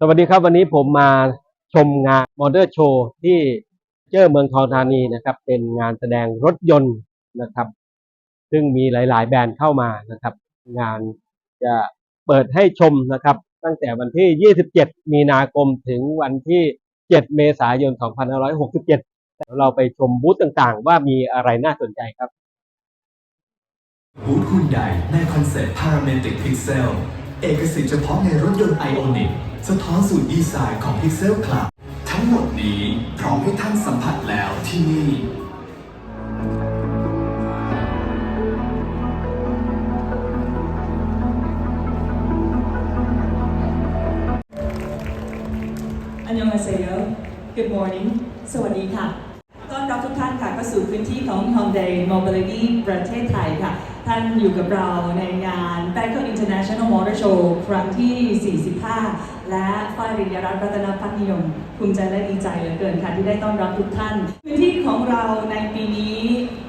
สวัสดีครับวันนี้ผมมาชมงานมอเตอร์โชว์ที่เจอเมืองทองธานีนะครับ เป็นงานแสดงรถยนต์นะครับ ซึ่งมีหลาย ๆ แบรนด์เข้ามานะครับ งานจะเปิดให้ชมนะครับ ตั้งแต่วันที่ 27 มีนาคมถึงวันที่ 7 เมษายน 2567เดี๋ยวเราไปชมบูธต่างๆ ว่ามีอะไรน่าสนใจครับบูธคุณใหญ่ในคอนเซ็ปต์ Parametric Pixel เอกสิทธิ์เฉพาะในรถยนต์ Ionic สะท้อนสู่ดีไซน์ของ Pixel Club ทั้งหมดนี้พร้อมให้ท่านสัมผัสแล้วที่นี่อันยองอาเซโย Good morning สวัสดีค่ะ ต้อนรับทุกท่านค่ะเข้าสู่พื้นที่ของ Hyundai Mobility ประเทศไทยค่ะ ท่านอยู่กับเราในงาน Bangkok International Motor Show ครั้งที่ 45 และฝ้ายริยรัตน์รัตนพัฒนิยมภูมิใจและดีใจเหลือเกินค่ะ ที่ได้ต้อนรับทุกท่าน พื้นที่ของเราในปีนี้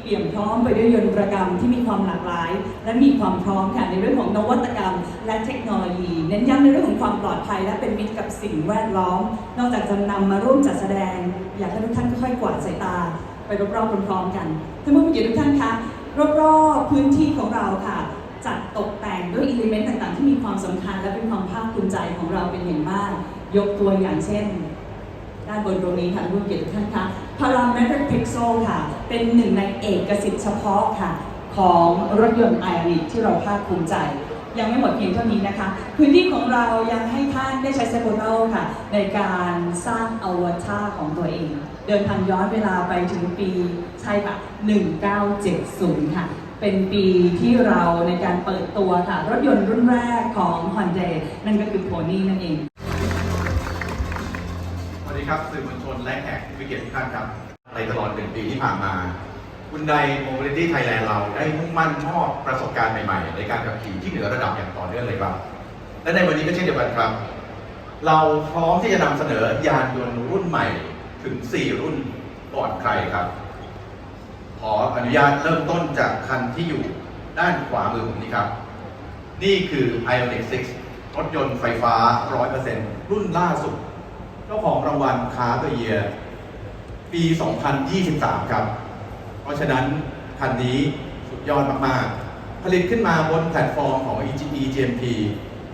เปี่ยมพร้อมไปด้วยยนต์ประกรรมที่มีความหลากหลาย และมีความพร้อมค่ะในเรื่องของนวัตกรรม และเทคโนโลยี เน้นย้ำในเรื่องของความปลอดภัย และเป็นมิตรกับสิ่งแวดล้อม นอกจากจะนำมาร่วมจัดแสดง อยากให้ทุกท่านค่อยๆกวาดสายตา ไปรอบๆพร้อมๆกันท่านผู้มีเกียรติทุกท่านคะ พื้นที่ของเราค่ะจัดตกแต่งด้วยอิเลเมนต์ต่างๆ ที่มีความสำคัญและเป็นความภาคภูมิใจของเราเป็นอย่างมาก ยกตัวอย่างเช่น ด้านบนตรงนี้ค่ะผู้เกียรติท่านคะ Parametric Pixel ค่ะ เป็นหนึ่งในเอกสิทธิ์เฉพาะค่ะ ของรถยนต์ Ioniq ที่เราภาคภูมิใจ ยังไม่หมดเพียงเท่านี้นะคะ พื้นที่ของเรายังให้ท่านได้ใช้เซโบโนค่ะ ในการสร้างอวตารของตัวเอง เดินทางย้อนเวลาไปถึงปีใช่ค่ะ1970 ค่ะ เป็นปีที่เราในการเปิดตัวค่ะ รถยนต์รุ่นแรกของ Hyundai นั่นก็คือ Pony นั่นเอง สวัสดีครับสื่อมวลชนและแขกผู้มีเกียรติทุกท่านครับ ในตลอดหนึ่งปีที่ผ่านมาคุณไดโมบิลิตี้ไทยแลนด์เราได้มุ่งมั่นมอบประสบการณ์ใหม่ๆ ในการขับขี่ที่เหนือระดับอย่างต่อเนื่องเลยครับ และในวันนี้ก็เช่นเดียวกันครับ เราพร้อมที่จะนำเสนอยานยนต์รุ่นใหม่ถึง 4 รุ่นก่อนใครครับ ขออนุญาตเริ่มต้นจากคันที่อยู่ด้านขวามือผมนี้ครับ นี่คือ Ioniq 6 รถยนต์ไฟฟ้า 100%รุ่นล่าสุด เจ้าของรางวัลคาร์เตเยียปี 2023 ครับ เพราะฉะนั้น คันนี้สุดยอดมาก ๆ ผลิตขึ้นมาบนแพลตฟอร์มของ EGE GMP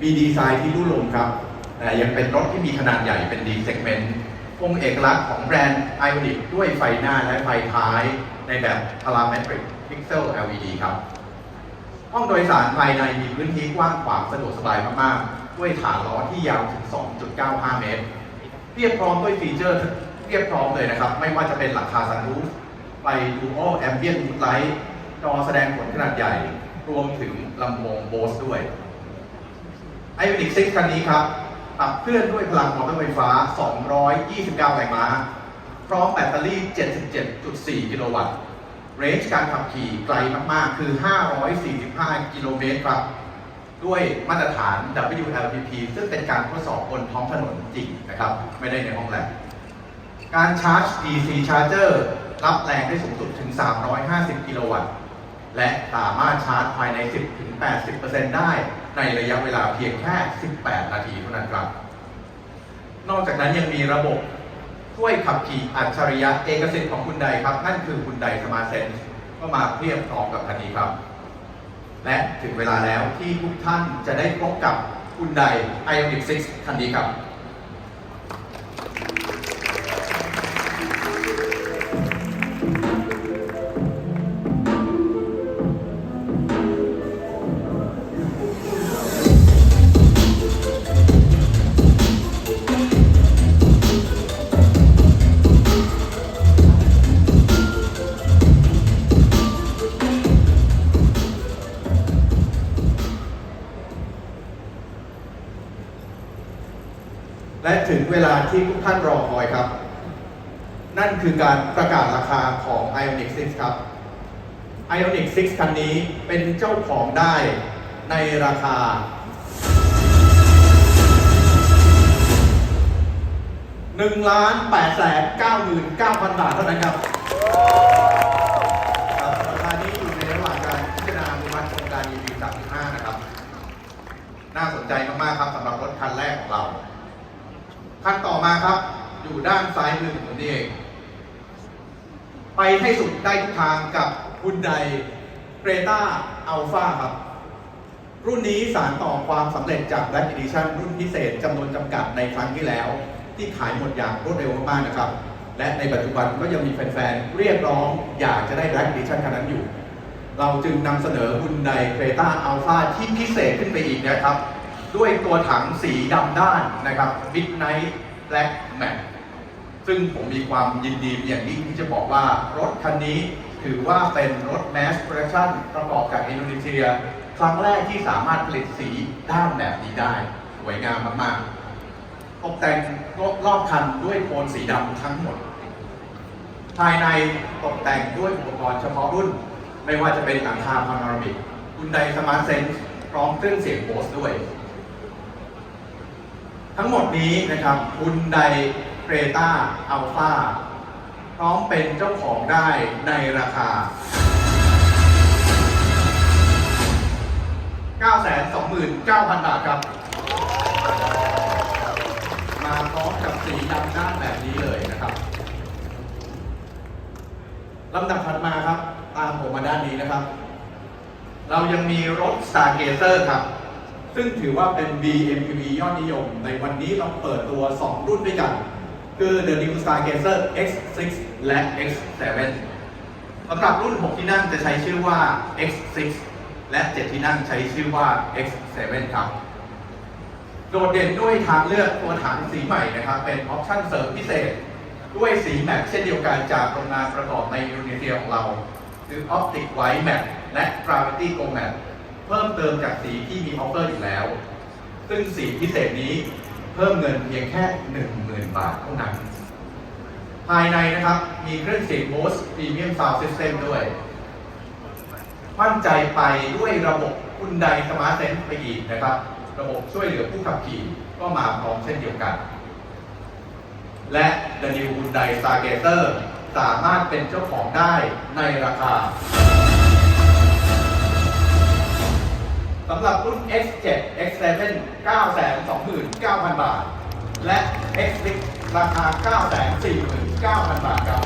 มีดีไซน์ที่รุ่ลงครับ แต่ยังเป็นรถที่มีขนาดใหญ่เป็น D segment คงเอกลักษณ์ของแบรนด์ Ioniq ด้วยไฟหน้าและไฟท้าย แบบ Parametric Pixel LED ครับ ห้องโดยสารภายในมีพื้นที่กว้างขวางสะดวกสบายมากๆ ด้วยฐานล้อที่ยาวถึง 2.95 เมตร เรียบพร้อมด้วยฟีเจอร์เรียบพร้อมเลยนะครับ ไม่ว่าจะเป็นหลังคาซันรูฟไฟดูโอแอมเบียนไลท์จอแสดงผลขนาดใหญ่ รวมถึงลำโพงโบสด้วยไอ o นิกซิกคันนี้ครับขับเคลื่อนด้วยพลังมอเตอร์ไฟฟ้า 229 แรงม้า ร้อมแบตเตอรี่ 77.4 กิโลวัตต์เรนจ์การขับขี่ไกลมาก ๆ คือ 545 กิโลเมตรครับ ด้วยมาตรฐาน WLTP ซึ่งเป็นการทดสอบบนท้องถนนจริงนะครับ ไม่ได้ในห้องแลบการชาร์จ DC Charger รับแรงได้สูงสุดถึง 350 กิโลวัตต์ และสามารถชาร์จภายใน 10-80%ได้ในระยะเวลาเพียงแค่ 18 นาทีเท่านั้นครับ นอกจากนั้นยังมีระบบ ช่วยขับขี่อัจฉริยะเอกสิทธิ์ของคุณใดครับ นั่นคือคุณใดสมาร์เซนก็มาเพียบพร้อมกับคันนี้ครับ และถึงเวลาแล้วที่ทุกท่านจะได้พบกับคุณใด Ioniq 6คันนี้ครับ และถึงเวลาที่ทุกท่านรอคอยครับ นั่นคือการประกาศราคาของ Ioniq 6 ครับ Ioniq 6 คันนี้เป็นเจ้าของได้ในราคา1ล้าน8แสน99,000 บาทเท่านั้นครับราคานี้อยู่ในระหว่างการพิจารณาอนุมัติโครงการ EP 35นะครับ น่าสนใจมาก ๆ ครับสำหรับรถคันแรกของเรา คันต่อมาครับ อยู่ด้านซ้ายมือของผมนี่เอง ไปให้สุดได้ทุกทางกับคุณไดเ r รต้าอัลฟาครับ รุ่นนี้สารต่อความสำเร็จจาก Black Edition รุ่นพิเศษจำนวนจำกัดในครั้งที่แล้ว ที่ขายหมดอย่างรวดเร็วมากๆนะครับ และในปัจจุบันก็ยังมีแฟนๆ เรียกร้องอยากจะได้ Black Edition คันนั้นอยู่ เราจึงนำเสนอคุณไดเ r รต้าอัลฟาที่พิเศษขึ้นไปอีกนะครับ ด้วยตัวถังสีดำด้านนะครับ Midnight Black Matte ซึ่งผมมีความยินดีเป็นอย่างยิ่งที่จะบอกว่ารถคันนี้ถือว่าเป็นรถ Mass Production ประกอบกับอินโดนีเซีย ครั้งแรกที่สามารถผลิตสีด้านแบบนี้ได้ สวยงามมากๆ ตกแต่งรอบคันด้วยโทนสีดำทั้งหมด ภายในตกแต่งด้วยอุปกรณ์เฉพาะรุ่น ไม่ว่าจะเป็นหลังคาพานารามิกคุณไดสมาร์ทเซนส์พร้อมเครื่องเสียงโบสด้วย ทั้งหมดนี้นะครับคุณไดเ r รตาอัลฟาพร้อมเป็นเจ้าของได้ในราคา 929,000 บาทครับ มาพร้อมกับสีดำด้านแบบนี้เลยนะครับลำดับถัดมาครับ ตามผมมาด้านนี้นะครับ เรายังมีรถ Stargazer ครับ ซึ่งถือว่าเป็น BMPV ยอดนิยม ในวันนี้เราเปิดตัว 2 รุ่นด้วยกัน คือ The New Stargazer X6 และ X7 สำหรับรุ่น 6 ที่นั่งจะใช้ชื่อว่า X6 และ 7 ที่นั่งใช้ชื่อว่า X7 ครับ โดดเด่นด้วยทางเลือกตัวถังสีใหม่นะครับ เป็นออปชั่นเสริมพิเศษ ด้วยสีแมทเช่นเดียวกันจากโรงงานประกอบในอินโดนีเซียของเรา คือ Optic White Matte และ Gravity Go Matte เพิ่มเติมจากสีที่มีออฟเฟอร์อยู่แล้ว ซึ่งสีพิเศษนี้เพิ่มเงินเพียงแค่ 10,000 บาทเท่านั้น ภายในนะครับมีเครื่องเสียง Bose Premium Sound System ด้วย มั่นใจไปด้วยระบบคุณไดสมาร์ทเซนไปอีกนะครับ ระบบช่วยเหลือผู้ขับขี่ก็มาพร้อมเช่นเดียวกัน และ The New Hyundai Stargazer สามารถเป็นเจ้าของได้ในราคาำหรับรุ่น X7 X7 929,000 บาท และ X6 ราคา 949,000 บาทครับ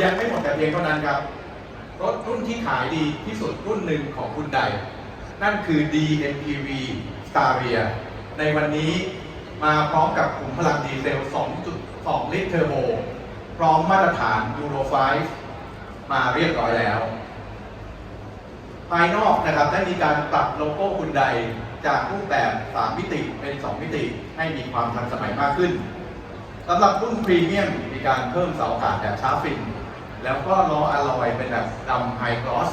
ยังไม่หมดแต่เพียงเท่านั้นครับ รถรุ่นที่ขายดีที่สุดรุ่นหนึ่งของคุณใด นั่นคือ DMPV Staria ในวันนี้มาพร้อมกับขุมพลังดีเซล 2.2 ลิตรเทอร์โบ พร้อมมาตรฐาน Euro 5 มาเรียบร้อยแล้ว ภายนอกนะครับได้มีการปรับโลโก้คุณใดจากรูปแบบ 3 มิติเป็น 2 มิติให้มีความทันสมัยมากขึ้นสำหรับรุ่นพรีเมียมมีการเพิ่มเสาอากาศแบบชาร์ฟิน แล้วก็ล้ออะลอยเป็นแบบดำไฮกลอส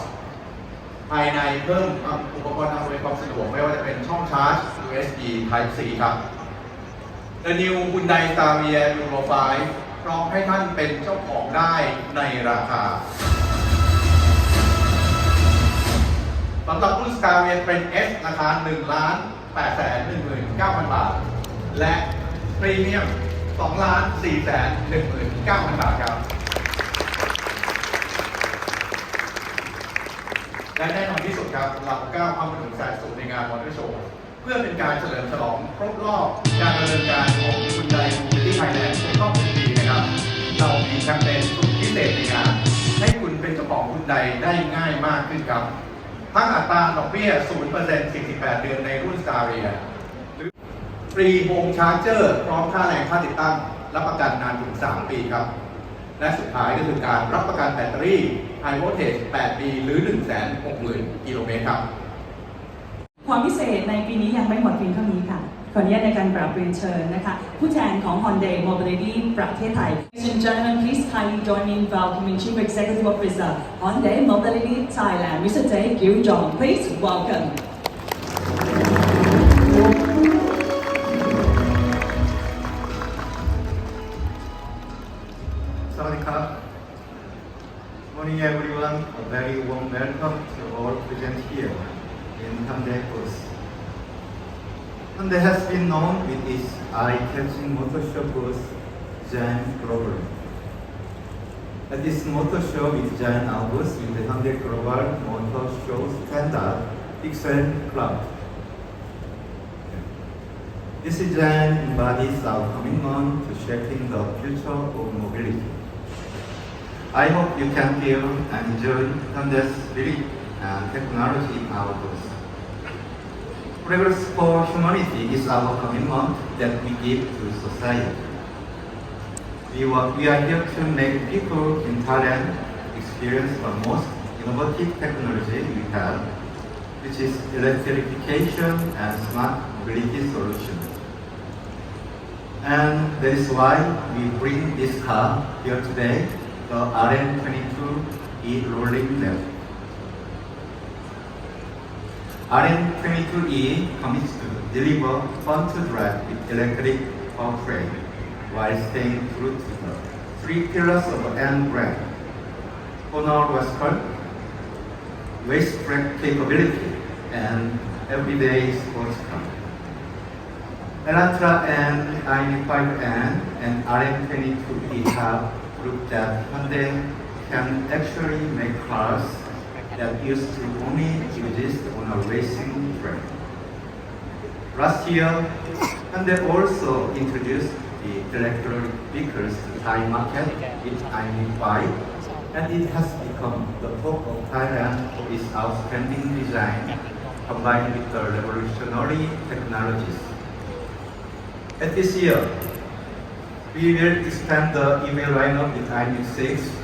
ภายในเพิ่มอุปกรณ์อำนวยความสะดวกไม่ว่าจะเป็นช่องชาร์จ USB Type C ครับ The New Hyundai Staria Euro 5 พร้อมให้ท่านเป็นเจ้าของได้ในราคาสำหรับรุ่น Staria เป็น S ราคา1ล้าน8แสน19,000 บาท และพรีเมียม2ล้าน4แสน19,000 บาทครับ และแน่นอนที่สุดครับ เราก้าวเข้ามาถึงสายสูงในงานมอเตอร์โชว์ เพื่อเป็นการเฉลิมฉลองครบรอบการดำเนินการของคุณไดมูนิตี้ไทยแลนด์ในรอบ1ปี นะครับ เรามีแคมเปญสุดพิเศษในงานให้คุณเป็นเจ้าของคุณใดได้ง่ายมากขึ้นครับ ทั้งอัตราดอกเบี้ย 0% 48 เดือนในรุ่น s t a r i a หรือฟรีโฮมชาร์เจอร์ พร้อมค่าแรงค่าติดตั้ง รับประกันนานถึง 3 ปีครับ และสุดท้ายก็คือการรับประกันแบตเตอรี่ High Voltage 8ปีหรือ 160,000 กิโลเมตรครับ ความพิเศษในปีนี้ยังไม่หมดเพียงเท่านี้ค่ะ ขออนุญาตในการกราบเรียนเชิญนะคะผู้แทนของ Hyundai Mobility ประเทศไทย Ladies and gentlemen please kindly join in welcoming Chief Executive Officer Hyundai Mobility Thailand Mr. Tae Gil Jong please welcome สวัสดีครับ Morning everyone, a very warm welcome to all present here in Hyundai Booth. Hyundai has been known with its eye-catching motor show booth, Giant Global. At this motor show with Giant Albus with the Hyundai Global Motor Show Standard XL Club, This design embodies our commitment to shaping the future of mobility. I hope you can feel and enjoy Hyundai's spirit and uh, technology outdoors. Progress for humanity is our commitment that we give to society. We, we are here to make people in Thailand experience the most innovative technology we have, which is electrification and smart mobility solutions. And that is why we bring this car here today, the RM22E rolling lab. RM22E commits to deliver fun-to-drive with electric powertrain while staying true to the three pillars of N brand. Honor Western, waste track capability, and everyday sports car. Elantra and i5N and RM22E have proved that Hyundai can actually make cars that used to only exist on a racing track. Last year, Hyundai also introduced the electric vehicles to Thai market with i5, and it has become the top of Thailand for its outstanding design combined with the revolutionary technologies. At this year, we will expand the email lineup with iMix 6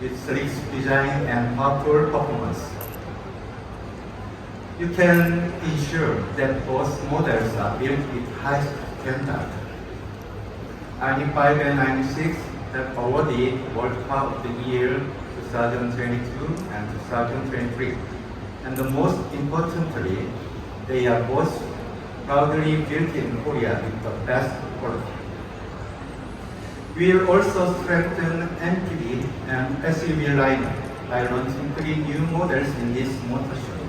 with sleek design and powerful performance. You can ensure that both models are built with high standard. i5 and i6 have awarded World Cup of the Year 2022 and 2023. And the most importantly, they are both proudly built in Korea with the best quality. We will also strengthen MPV and SUV lineup by launching three new models in this motor show.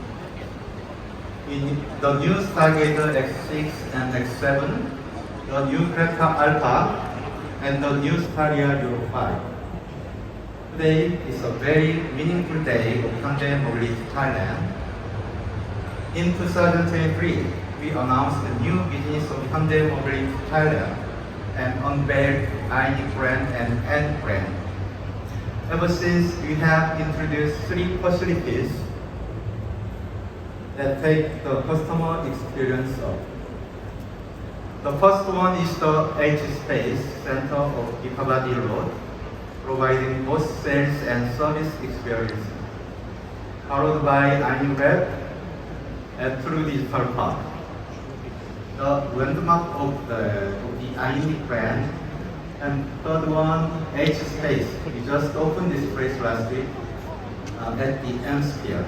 In the new Stargazer X6 and X7, the new Creta Alpha, and the new Staria Euro 5. Today is a very meaningful day of Hyundai Mobility Thailand. In 2023, we announced the new business of Hyundai Mobility Thailand and unveiled brand and N brand. Ever since, we have introduced three facilities that take the customer experience up. The first one is the H Space Center of Ikabadi Road, providing both sales and service experience, followed by INWeb at True Digital Park. The landmark of the, of the INIC brand, and third one, H Space. We just opened this place last week uh, at the M Sphere,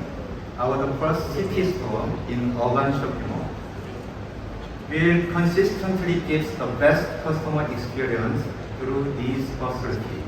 our the first city store in urban shopping mall will consistently give the best customer experience through these facilities.